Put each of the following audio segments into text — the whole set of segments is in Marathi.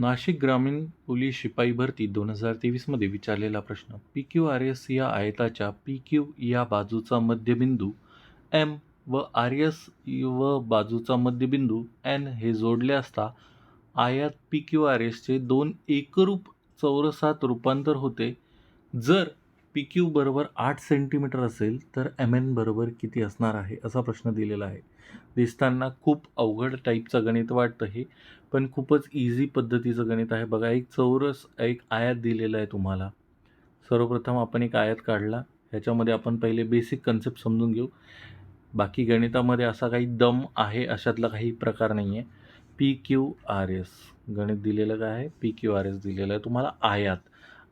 नाशिक ग्रामीण पोलीस शिपाई भरती दोन हजार तेवीसमध्ये विचारलेला प्रश्न. पी क्यू आर एस या आयताच्या पी क्यू या बाजूचा मध्यबिंदू एम व आर एस व बाजूचा मध्यबिंदू एन हे जोडले असता आयात पी क्यू आर एसचे दोन एकरूप चौरसात रूपांतर होते. जर पी क्यू बरोबर आठ सेंटीमीटर असेल तर एम एन बरोबर किती असणार आहे असा प्रश्न दिलेला आहे. दिसताना खूप अवघड टाईपचं गणित वाटतं हे पण खूपच इझी पद्धतीचं गणित आहे. बघा एक चौरस एक आयात दिलेला आहे तुम्हाला. सर्वप्रथम आपण एक आयात काढला. ह्याच्यामध्ये आपण पहिले बेसिक कन्सेप्ट समजून घेऊ. बाकी गणितामध्ये असा काही दम आहे अशातला काही प्रकार नाही आहे पी क्यू आर एस गणित दिलेलं काय आहे? पी क्यू आर एस दिलेलं आहे तुम्हाला आयात.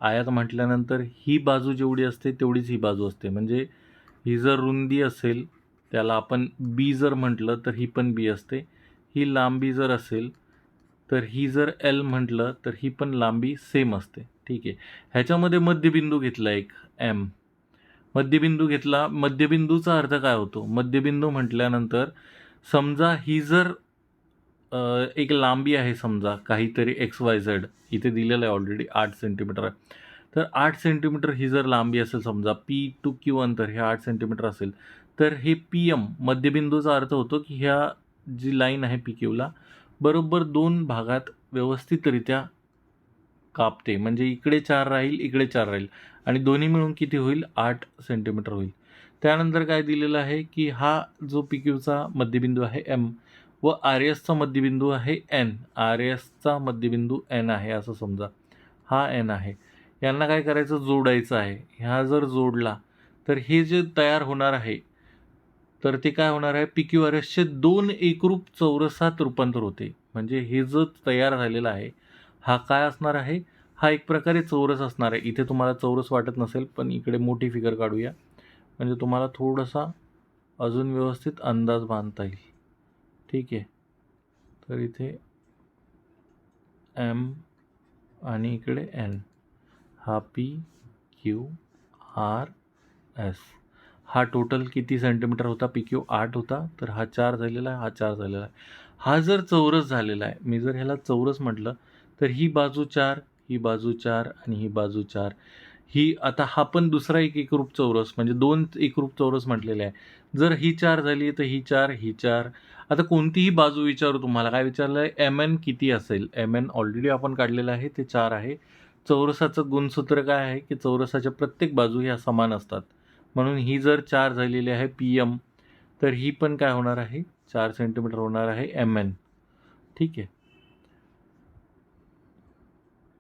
आयात म्हटल्यानंतर ही बाजू जेवढी असते तेवढीच ही बाजू असते. म्हणजे ही जर रुंदी असेल त्याला आपण बी जर म्हटलं तर ही पण बी असते. ही लांबी जर असेल तर ही जर एल म्हटलं तर ही पण लांबी सेम असते. ठीक आहे. ह्याच्यामध्ये मध्यबिंदू घेतला एक एम मध्यबिंदू घेतला मध्यबिंदूचा अर्थ काय होतो? मध्यबिंदू म्हटल्यानंतर समजा ही जर एक लांबी आहे समजा काहीतरी एक्स वाय झेड इथे दिलेलं आहे ऑलरेडी आठ सेंटीमीटर आहे. तर आठ सेंटीमीटर ही जर लांबी असेल समजा पी टू क्यू अंतर हे आठ सेंटीमीटर असेल. तर हे पी एम मध्यबिंदूचा अर्थ होतो की ह्या जी लाईन आहे पी क्यूला बरोबर दोन भागात व्यवस्थितरित्या कापते. म्हणजे इकडे चार राहील इकडे चार राहील. आणि दोन्ही मिळून किती होईल? आठ सेंटीमीटर होईल. त्यानंतर काय दिलेलं आहे की हा जो पी क्यूचा मध्यबिंदू आहे एम व आर एसचा मध्यबिंदू आहे एन. आर एसचा मध्यबिंदू एन आहे असं समजा. हा एन आहे. यांना काय करायचं? जोडायचं आहे. ह्या जर जोडला तर हे जे तयार होणार आहे तर ते काय होणार आहे? पी क्यू आर एसचे दोन एकरूप चौरसात रूपांतर होते. म्हणजे हे जो तयार झालेला आहे हा काय असणार आहे? हा एक प्रकारे चौरस असणार आहे. इथे तुम्हाला चौरस वाटत नसेल पण इकडे मोठी फिगर काढूया. म्हणजे तुम्हाला थोडासा अजून व्यवस्थित अंदाज बांधता येईल. ठीक आहे. तर इथे एम आणि इकडे एन हा पी क्यू आर एस हा टोटल किती सेंटीमीटर होता? पी क्यू आठ होता. तर हा चार झालेला आहे हा चार झालेला आहे. हा जर चौरस झालेला आहे मी जर ह्याला चौरस म्हटलं तर ही बाजू चार ही बाजू चार आणि ही बाजू चार. ही आता हा पण दुसरा एक एकरूप चौरस म्हणजे दोन एकरूप चौरस म्हटलेले आहे. जर ही चार झाली तर ही चार ही चार. आता कोणतीही बाजू विचारू तुम्हाला. काय विचारलं आहे एम एन किती असेल? एम एन ऑलरेडी आपण काढलेलं आहे ते चार आहे. चौरसाचं गुणसूत्र काय आहे? की चौरसाच्या प्रत्येक बाजू ह्या समान असतात. म्हणून ही जर चार झालेली आहे पी एम तर ही पण काय होणार आहे? चार सेंटीमीटर होणार आहे एम एन ठीक आहे?